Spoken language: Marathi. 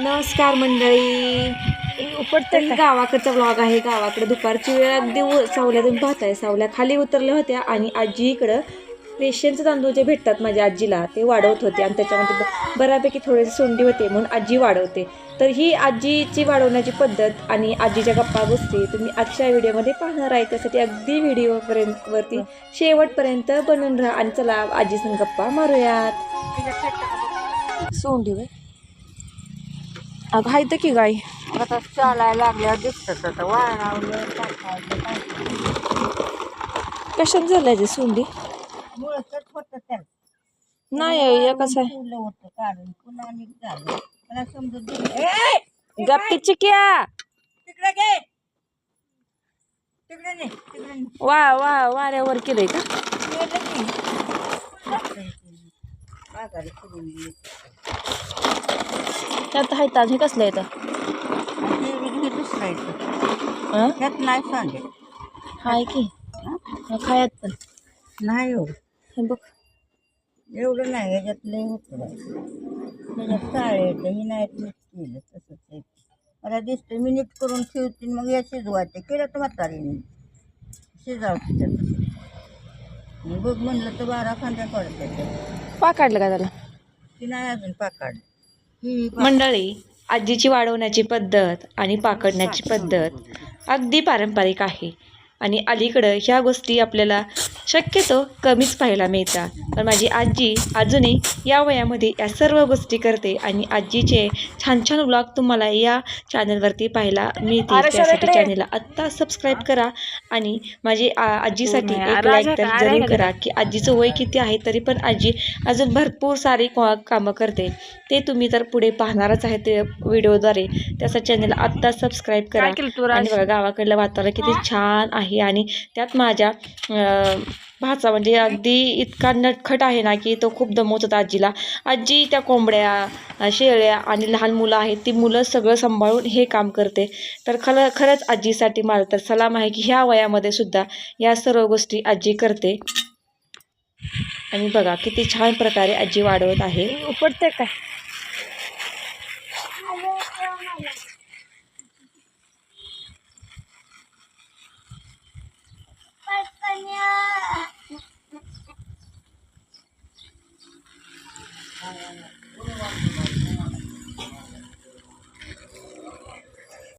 नमस्कार मंडळी. तर ही गावाकडचा ब्लॉग आहे. गावाकडे दुपारची वेळ अगदी उ- सावल्या तुम्ही पाहताय. सावल्या खाली उतरल्या होत्या आणि आजी इकडं रेशनचे तांदूळ जे भेटतात माझ्या आजीला ते वाढवत होते. आणि त्याच्यामध्ये बऱ्यापैकी थोडेसे सोंडी होते म्हणून आजी वाढवते. तर ही आजीची वाढवण्याची पद्धत आणि आजीच्या गप्पा गोष्टी तुम्ही आजच्या व्हिडिओमध्ये पाहणार आहे. त्यासाठी अगदी व्हिडिओपर्यंत वरती शेवटपर्यंत बनवून राहा. आणि चला आजी संग गप्पा मारूयात. सोंडी वे अगं हाय तर की गाय. आता चालायला लागल्यावर दिसतात आता. वाळवलं कशात झालं ते सोंडी? मुळचंच होतं त्याला नाही कसं आहे. ठेवलं होतं काढून पुन्हा नीट झालं. मला समजून दिलं ए! गप्पी चिक्या. तिकडे घे. तिकडे नाही तिकडे नाही. वा वा वाऱ्यावर केलंय का. माघारी फिरून. त्यात हाय ताज हे कसलं येतं हे? त्यात नाही सांगेल हाय की. खायात पण. नाही हो. हे बघ. एवढं नाही याच्यात लय होतं. त्याच्यात काळे येतं ही नाही केलं तसंच आहे मला दिसतं मी नीट करून ठेवते मग या शिजवायचे केलं तर म्हातारीने शिजावते त्याचं बघ म्हणलं तर बारा खांद्या पडते पा काढलं का त्याला? ती नाही अजून पाकाड ही पा- मंडळी आजीची वाढवण्याची पद्धत आणि पाकडण्याची पद्धत अगदी पारंपरिक आहे. आणि अलीकडं ह्या गोष्टी आपल्याला शक्यतो कमीच पाहायला मिळतात. पण माझी आजी अजूनही या वयामध्ये या सर्व गोष्टी करते आणि आजीचे छान छान ब्लॉग तुम्हाला या चॅनलवरती पाहायला मिळतील. त्यासाठी चॅनलला आत्ता सबस्क्राईब करा आणि माझी आजीसाठी एक लाईक तर जरूर करा की? आजीचं वय किती आहे तरी पण आजी अजून भरपूर सारी का- कामं करते. ते तुम्ही तर पुढे पाहणारच आहे ते व्हिडिओद्वारे त्याचा चॅनल आत्ता सबस्क्राईब करा. आणि बघा गावाकडलं वातावरण किती छान आहे. आहे आणि त्यात माझ्या भाचा म्हणजे अगदी इतका नटखट आहे ना की तो खूप दमवत आजीला. आजी त्या कोंबड्या शेळ्या आणि लहान मुलं आहेत ती मुलं सगळं सांभाळून हे काम करते. तर खरं खरंच आजीसाठी मला तर सलाम आहे की ह्या वयामध्ये सुद्धा या सर्व गोष्टी आजी करते. आणि बघा किती छान प्रकारे आजी वाढवत आहे. उपडते काय?